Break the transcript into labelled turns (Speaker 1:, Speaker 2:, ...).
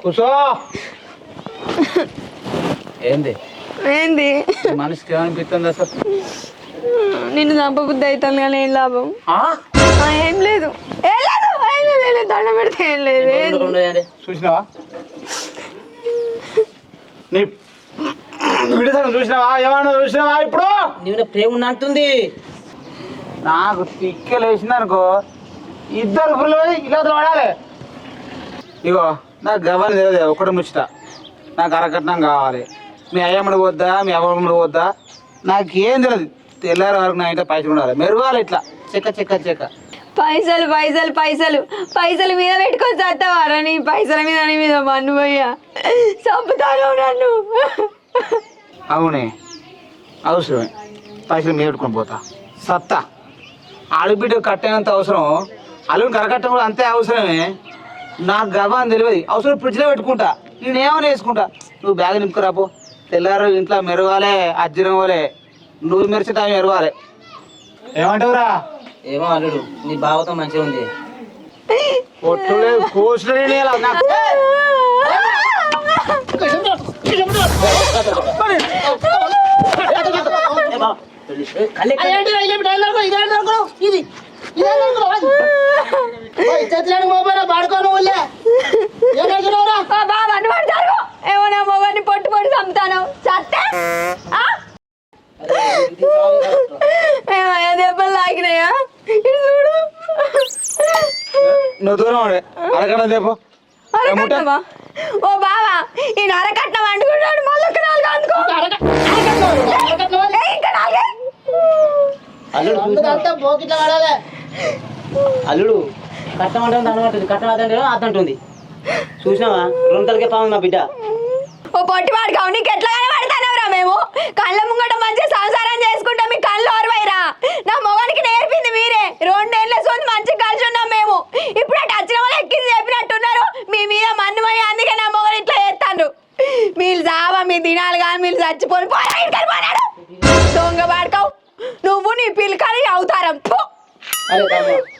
Speaker 1: కూర్చో ఏంది?
Speaker 2: ఏంది?
Speaker 1: మనిషికి ఏమనిపిస్తుంది అసలు?
Speaker 2: నిన్ను చంపబుద్ధి అవుతుంది కానీ ఏం లాభం?
Speaker 1: ఆ?
Speaker 2: ఆ, ఏం లేదు. ఏం లేదు ఏం లేదు, ఏం లేదు. దండం పెడితే ఏం లేదు.
Speaker 1: చూసినావా? నీ వీడియో సగం చూసినావా? ఏమన్నా చూసినావా ఇప్పుడు?
Speaker 3: నీ మీద ప్రేమ ఉన్న అంటుంది
Speaker 1: నాకు తిక్కలేసింది అనుకో ఇద్దరు పిల్లలు ఇలా పడాలి ఇగో నాకు గవ్వని తెలియదు ఒకటి ముచ్చట. నాకు అరకట్నం కావాలి. మీ అయ్యమ్మడి వద్దా మీ అవ్వమ్మడి వద్దా నాకేం తెలియదు. తెల్లారి వరకు నా ఇంట్లో పైసలు ఉండాలి. మెరుగాలి ఇట్లా. చెక్క చెక్క చెక్క.
Speaker 2: పైసలు పైసలు పైసలు. పైసలు మీద పెట్టుకొని చస్తావారా నీ పైసల మీద నీ మీద మన్ను పోయ్యా చంపుతాను నన్ను.
Speaker 1: అవునే. అవసరమే. పైసలు మేడుకొని పోతా. సత్తా. ఆడబిడ్డ కట్టేంత అవసరం. అల్లుని కరకట్టం కూడా అంతే అవసరమే. నాకు గవ్వ అని తెలియదు. అవసరం ఫ్రిడ్జ్లో పెట్టుకుంటా. నేనేమని వేసుకుంటా. నువ్వు బ్యాగ్ నింపుకురాపో తెల్లారు ఇంట్లో మెరవాలే అజ్జరం పోలే నువ్వు మెరిచేట మెరవాలి ఏమంటావురా?
Speaker 3: ఏమో అల్లుడు నీ భావతో మంచిగా ఉంది.
Speaker 1: కొట్టులే కోసులే నాకు
Speaker 3: ఏ! బావ, ఏ, కళ్ళె కళ్ళె.
Speaker 4: ఇది పాడుకోను ఊళ్ళే ఏం చేసినావురా
Speaker 2: ఆ బాబా నువ్వు అటు జరుగు. ఏమో నా మొగని పొట్టు పొట్టు చంపుతాను చస్తే ఆ? ఏమయ్యా దెబ్బలు లాగినాయా ఇటు చూడు.
Speaker 1: నువ్వు దూరం ఉండే అరగడ దేపో
Speaker 2: అరకట్నమా? ఓ బావా ఈ అరకట్నం అంటుకుంటాడు మళ్ళీ ఒక నాలుగు అందుకో. ఏయ్, ఇంకా నాలుగే?
Speaker 3: అల్లుడు అంటే అనమాట కట్టం అదంటే అదంటుంది చూసినావా? రెండు తలకే పాము నా బిడ్డ.
Speaker 2: ఓ పొట్టి వాడుకావు నీకు ఎట్లాగానే పడతానవరా మేము? కళ్ళ ముంగట మంచిగా సంసారం చేసుకుంటాం మీ కళ్ళు ఓరవైరా నా మొగానికి నేర్పింది మీరే రెండేళ్ళ సోది మంచిగా కలిసి ఉన్నాం మేము ఇప్పుడు అటు వచ్చిన వాళ్ళు ఎక్కింది చెప్పినట్టున్నారు మీ మీద మన్నుమయ్య అందుకే నా మొగలు ఇట్లా చేస్తాండ్రు మీరు జావా మీ దినాలు కానీ మీరు చచ్చిపోయి పోయా ఇంటికి పోయాడు దొంగ వాడుకావు నువ్వు నీ పిల్లకాలి అవుతారం.